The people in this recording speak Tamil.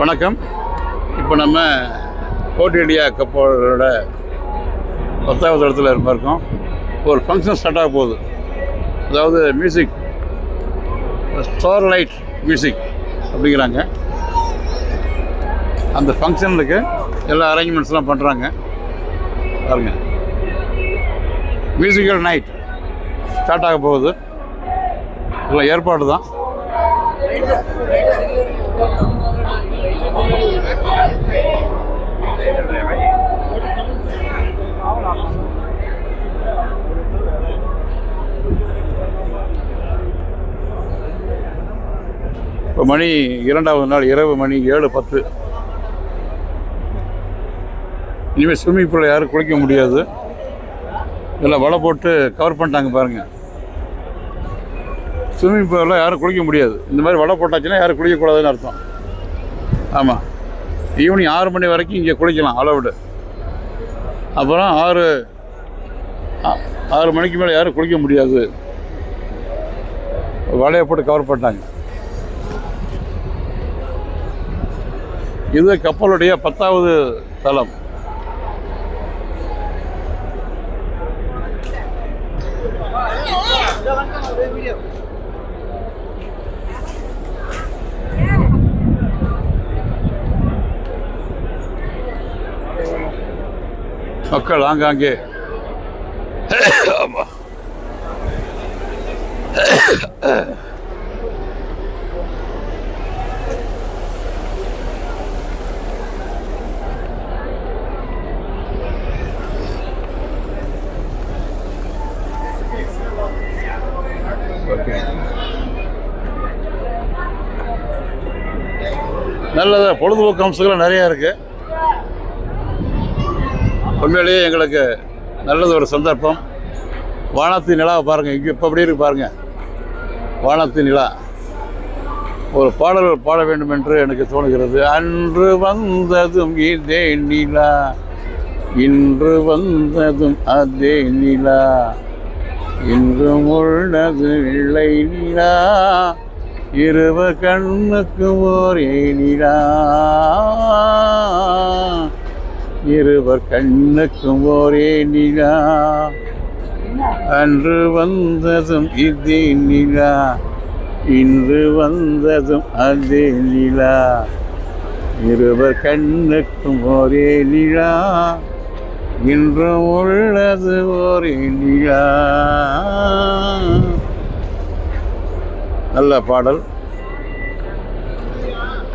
வணக்கம். இப்போ நம்ம போர்ட் இண்டியா கப்போட பத்தாவது இடத்துல இருக்கோம். ஒரு ஃபங்க்ஷன் ஸ்டார்ட் ஆக போகுது. அதாவது மியூசிக் ஸ்டார் லைட் மியூசிக் அப்படிங்கிறாங்க. அந்த ஃபங்க்ஷனுக்கு எல்லா அரேஞ்ச்மெண்ட்ஸ்லாம் பண்ணுறாங்க பாருங்க. மியூசிக்கல் நைட் ஸ்டார்ட் ஆக போகுது. எல்லாம் ஏற்பாடு தான். இப்போ மணி இரண்டாவது நாள் இரவு மணி ஏழு பத்து. இனிமேல் ஸ்விம்மிங் பூலில் யாரும் குளிக்க முடியாது. இதில் வலை போட்டு கவர் பண்ணிட்டாங்க பாருங்கள் ஸ்விம்மிங் பூலில் யாரும் குளிக்க முடியாது. இந்த மாதிரி வலை போட்டாச்சுன்னா யாரும் குளிக்கக்கூடாதுன்னு அர்த்தம். ஆமாம் ஈவினிங் ஆறு மணி வரைக்கும் இங்கே குளிக்கலாம் அளவுடு அப்புறம் ஆறு ஆ- ஆறு மணிக்கு மேலே யாரும் குளிக்க முடியாது. வலையை போட்டு கவர் பண்ணிட்டாங்க. இது கப்பலுடைய பத்தாவது தளம். மக்கள் ஆங்காங்கே. ஆமா. ஓகே. நல்லது பொழுதுபோக்கு அம்சங்கள் நிறையா இருக்குது உண்மையிலேயே எங்களுக்கு நல்லது ஒரு சந்தர்ப்பம். வானத்து நிலாவை பாருங்கள் இங்கே இப்போ எப்படி இருக்கு பாருங்கள் வானத்து நிலா. ஒரு பாடல் பாட வேண்டும் என்று எனக்கு தோணுகிறது. அன்று வந்ததும் இதே நிலா. இன்று வந்ததும் அதே நிலா. இன்று முழுனது வெள்ளை நிலா. இருவர் கண்ணுக்கு ஒரே நிலா. இருவர் கண்ணுக்கும் ஒரே நிலா. அன்று வந்ததும் இதே நிலா. இன்று வந்ததும் அதே நிலா. இருவர் கண்ணுக்கும் ஒரே நிலா. இன்றும் உள்ளது ஒரே நிலா. நல்ல பாடல்.